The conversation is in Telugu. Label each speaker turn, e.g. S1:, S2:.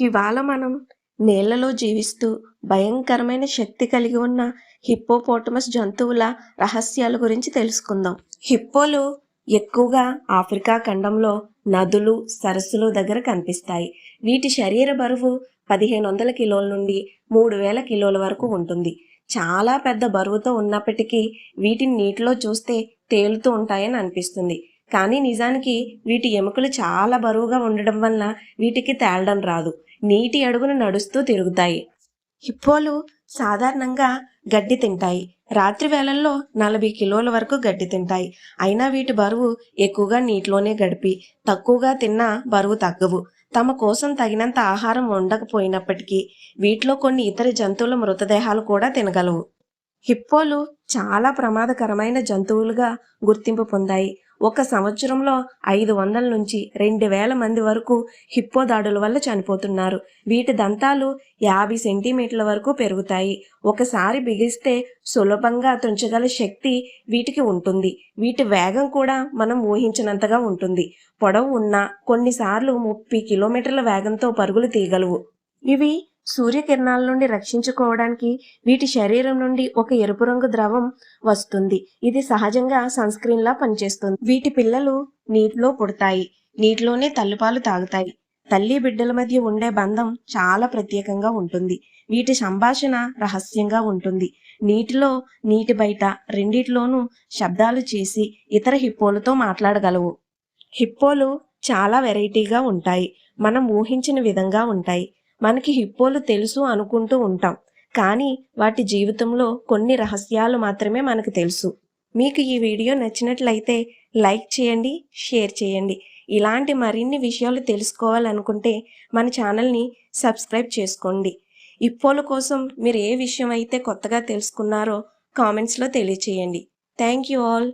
S1: ఇవాళ మనం నీళ్ళలో జీవిస్తూ భయంకరమైన శక్తి కలిగి ఉన్న హిప్పోపోటమస్ జంతువుల రహస్యాల గురించి తెలుసుకుందాం. హిప్పోలు ఎక్కువగా ఆఫ్రికా ఖండంలో నదులు సరస్సులు దగ్గర కనిపిస్తాయి. వీటి శరీర బరువు పదిహేను వందల కిలోల నుండి మూడు వేల కిలోల వరకు ఉంటుంది. చాలా పెద్ద బరువుతో ఉన్నప్పటికీ వీటిని నీటిలో చూస్తే తేలుతూ ఉంటాయని అనిపిస్తుంది. కానీ నిజానికి వీటి ఎముకలు చాలా బరువుగా ఉండడం వల్ల వీటికి తేలడం రాదు. నీటి అడుగున నడుస్తూ తిరుగుతాయి. హిప్పోలు సాధారణంగా గడ్డి తింటాయి. రాత్రి వేళల్లో నలభై కిలోల వరకు గడ్డి తింటాయి. అయినా వీటి బరువు ఎక్కువగా నీటిలోనే గడిపి తక్కువగా తిన్నా బరువు తగ్గవు. తమ కోసం తగినంత ఆహారం ఉండకపోయినప్పటికీ వీటిలో కొన్ని ఇతర జంతువుల మృతదేహాలు కూడా తినగలవు. హిప్పోలు చాలా ప్రమాదకరమైన జంతువులుగా గుర్తింపు పొందాయి. ఒక సంవత్సరంలో ఐదు వందల నుంచి రెండు వేల మంది వరకు హిప్పో దాడుల వల్ల చనిపోతున్నారు. వీటి దంతాలు యాభై సెంటీమీటర్ల వరకు పెరుగుతాయి. ఒకసారి బిగిస్తే సులభంగా తుంచగల శక్తి వీటికి ఉంటుంది. వీటి వేగం కూడా మనం ఊహించినంతగా ఉంటుంది. పొడవు ఉన్న కొన్నిసార్లు ముప్పై కిలోమీటర్ల వేగంతో పరుగులు తీయగలవు. ఇవి సూర్యకిరణాల నుండి రక్షించుకోవడానికి వీటి శరీరం నుండి ఒక ఎరుపు రంగు ద్రవం వస్తుంది. ఇది సహజంగా సన్స్క్రీన్ లా పనిచేస్తుంది. వీటి పిల్లలు నీటిలో పుడతాయి. నీటిలోనే తల్లిపాలు తాగుతాయి. తల్లి బిడ్డల మధ్య ఉండే బంధం చాలా ప్రత్యేకంగా ఉంటుంది. వీటి సంభాషణ రహస్యంగా ఉంటుంది. నీటిలో నీటి బయట రెండిట్లోనూ శబ్దాలు చేసి ఇతర హిప్పోలతో మాట్లాడగలవు. హిప్పోలు చాలా వెరైటీగా ఉంటాయి. మనం ఊహించిన విధంగా ఉంటాయి. మనకి హిప్పోలు తెలుసు అనుకుంటూ ఉంటాం. కానీ వాటి జీవితంలో కొన్ని రహస్యాలు మాత్రమే మనకు తెలుసు. మీకు ఈ వీడియో నచ్చినట్లయితే లైక్ చేయండి షేర్ చేయండి. ఇలాంటి మరిన్ని విషయాలు తెలుసుకోవాలనుకుంటే మన ఛానల్ని సబ్స్క్రైబ్ చేసుకోండి. ఇప్పోల కోసం మీరు ఏ విషయం అయితే కొత్తగా తెలుసుకున్నారో కామెంట్స్లో తెలియచేయండి. Thank you all.